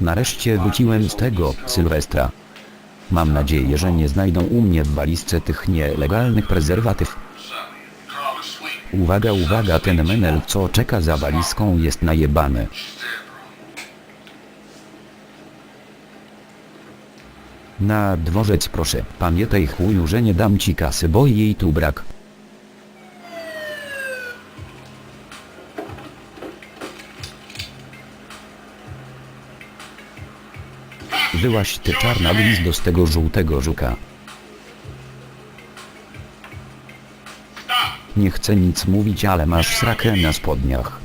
Nareszcie wróciłem z tego, Sylwestra. Mam nadzieję, że nie znajdą u mnie w walizce tych nielegalnych prezerwatyw. Uwaga, uwaga, ten menel, co czeka za walizką jest najebany. Na dworzec proszę, pamiętaj chuju, że nie dam ci kasy, bo jej tu brak. Wyłaś ty czarna glizdo z tego żółtego żuka. Nie chcę nic mówić, ale masz srakę na spodniach.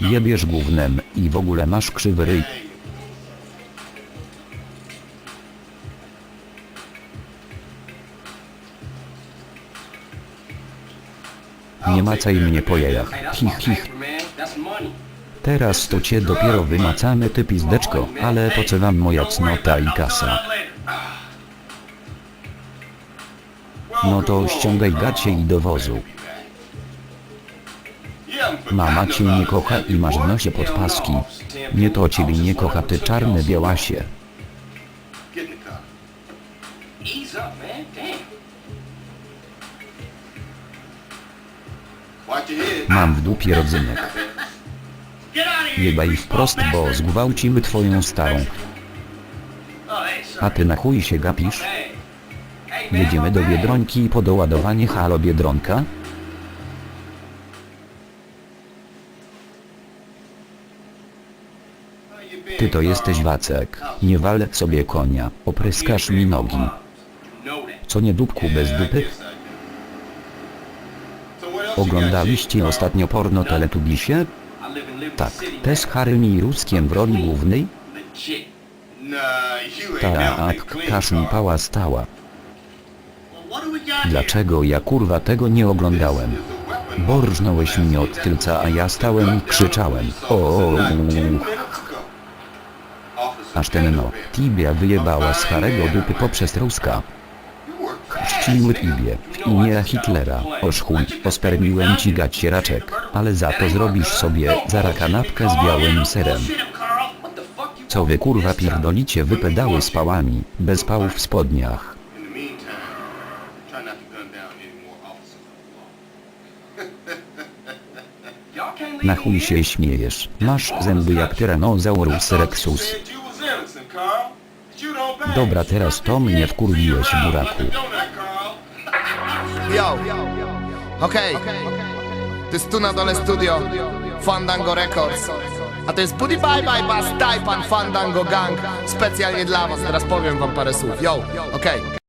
Jebiesz gównem i w ogóle masz krzywy ryj. Nie macaj mnie po jajach. Hich, hich. Teraz to cię dopiero wymacamy ty pizdeczko, ale po co wam moja cnota i kasa? No to ściągaj gacie i do wozu. Mama cię nie kocha i masz w nosie podpaski. Nie to ciebie nie kocha ty czarny białasie. Mam w dupie rodzynek. Jebaj wprost, bo zgwałcimy twoją starą. A ty na chuj się gapisz? Jedziemy do. Biedronki po doładowanie halo Biedronka? Ty to jesteś Wacek. Nie wal sobie konia, opryskasz mi nogi. Co nie dupku bez dupy? Oglądaliście ostatnio porno Teletubisie? Tak, City. te z Harrym i Ruskiem w roli głównej? Tak, Kaszun. Pała stała. Dlaczego ja kurwa tego nie oglądałem? Bo rżnąłeś mnie od tylca, a ja stałem i krzyczałem. O, Aż ten no, Tibia wyjebała z Harego dupy poprzez Ruska. Czciły Tibie, w imię Hitlera. Oż chuj, pospermiłem ci gacieraczek, ale za to zrobisz sobie zara kanapkę z białym serem. Co wy kurwa pierdolicie wypedały z pałami, bez pałów w spodniach. Na chuj się śmiejesz, masz zęby jak Tyrannosaurus rexus. Dobra, teraz to mnie wkurwiłeś, buraku. Yo, okej. To jest tu na dole studio Fandango Records. A to jest Buddy Bye Bye Bass Taipan Fandango Gang. Specjalnie dla was, teraz powiem wam parę słów. Yo, okej.